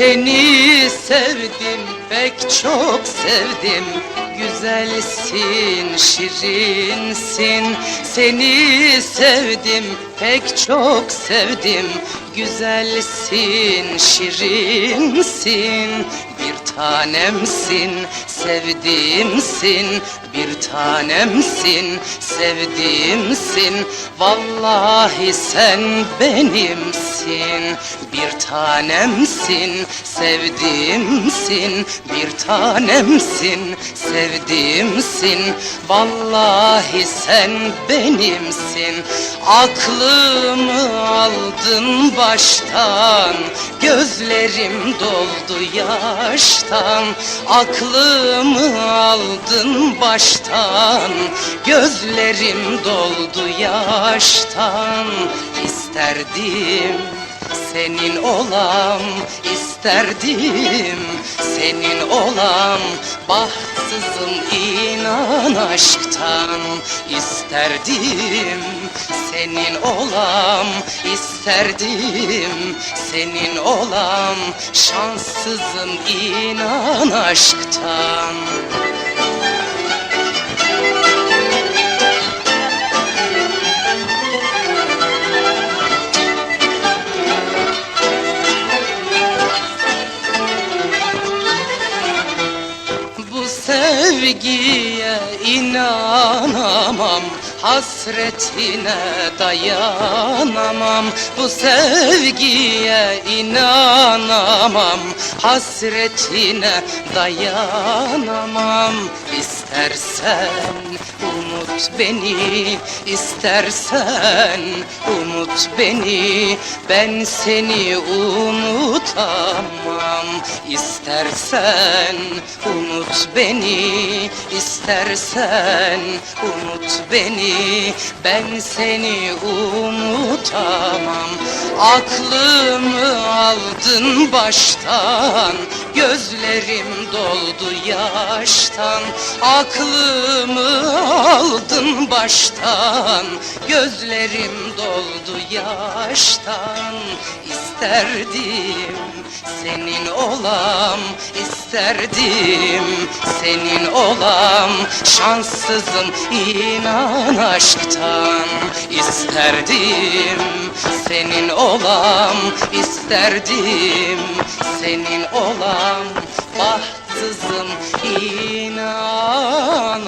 Seni sevdim, pek çok sevdim. Güzelsin, şirinsin. Seni sevdim, pek çok sevdim. Güzelsin, şirinsin Bir tanemsin, sevdiğimsin. Bir tanemsin, sevdiğimsin. Vallahi sen benimsin. Bir tanemsin, sevdiğimsin. Bir tanemsin, sevdiğimsin. Vallahi sen benimsin. Aklımı aldın baştan. Gözlerim doldu yaştan Aklımı aldın baştan. Gözlerim doldu yaştan. İsterdim senin olam isterdim senin olam. Bahtsızım inan aşktan. İsterdim senin olam isterdim senin olam şanssızım inan aşktan. Sevgiye inanamam Hasretine dayanamam Bu sevgiye inanamam. Hasretine dayanamam İstersen unut beni istersen unut beni. Ben seni unutamam İstersen unut beni istersen unut beni. Ben seni unutamam. Aklımı aldın baştan Gözlerim doldu yaştan. Aklımı aldın baştan Gözlerim doldu yaştan. İsterdim senin olam isterdim senin olam. Şanssızım inan aşktan isterdim senin olam. İsterdim senin olam bahtsızım inan